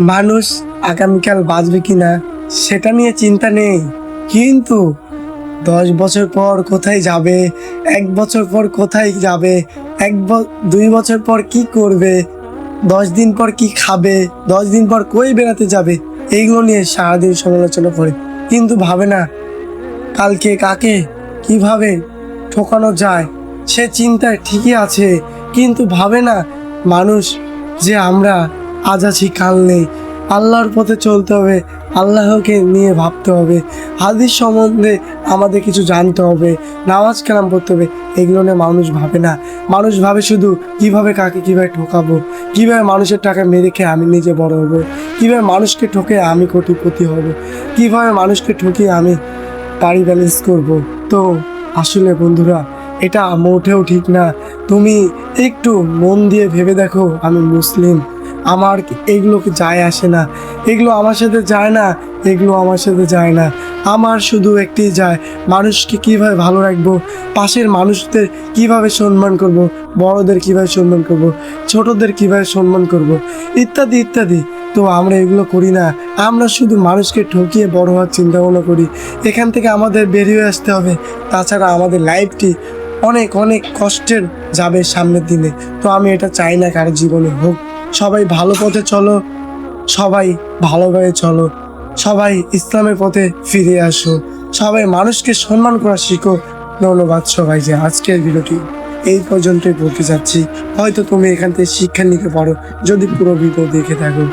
মানুষ আগামীকাল বাঁচবে কিনা সেটা নিয়ে চিন্তা নেই। কিন্তু দশ বছর পর কোথায় যাবে, এক বছর পর কোথায় যাবে, এক দুই বছর পর কি করবে, দশ দিন পর কি খাবে, দশ দিন পর কই বেড়াতে যাবে, এইগুলো নিয়ে সারাদিন সমালোচনা করে। কিন্তু ভাবে না, কালকে কাকে কীভাবে ঠকানো যায়, সে চিন্তায় ঠিকই আছে। কিন্তু ভাবে না, মানুষ যে আমরা আজ আছি, কাল নেই। আল্লাহর পথে চলতে হবে, আল্লাহকে নিয়ে ভাবতে হবে। হাদিস সম্বন্ধে আমাদের কিছু জানতে হবে, নামাজ কালাম পড়তে হবে, এগুলো নিয়ে মানুষ ভাবে না। মানুষ ভাবে শুধু কীভাবে কাকে কীভাবে ঠকাবো, কীভাবে মানুষের টাকা মেরে খেয়ে আমি নিজে বড় হব, কীভাবে মানুষকে ঠকে আমি কোটিপতি হব, কীভাবে মানুষকে ঠকিয়ে আমি বাড়ি ব্যালেন্স করব। তো আসলে বন্ধুরা, এটা মোটেও ঠিক না। তুমি একটু মন দিয়ে ভেবে দেখো, আমি মুসলিম। আমার এগুলোকে যায় আসে না? এগুলো আমার সাথে যায় না? এগুলো আমার সাথে যায় না। আমার শুধু একটি যায়। মানুষকে কীভাবে ভালো রাখব? পাশের মানুষদের কীভাবে সম্মান করব? বড়দের কীভাবে সম্মান করব? ছোটদের কীভাবে সম্মান করব? ইত্যাদি ইত্যাদি। তো আমরা এগুলো করি না। আমরা শুধু মানুষকে ঠকিয়ে বড় হওয়ার চিন্তা ভাবনা করি। এখান থেকে আমাদের বেরিয়ে আসতে হবে। তাছাড়া আমাদের লাইফটি অনেক অনেক কষ্টের যাবে সামনের দিনে। তো আমি এটা চাই না কারও জীবনে হোক। সবাই ভালো পথে চলো, সবাই ভালোভাবে চলো, সবাই ইসলামের পথে ফিরে আসো, সবাই মানুষকে সম্মান করা শিখো। ধন্যবাদ সবাই যে আজকের ভিডিওটি এই পর্যন্তই বলতে চাচ্ছি। হয়তো তুমি এখান থেকে শিক্ষা নিতে পারো, যদি পুরো ভিডিও দেখে থাকো।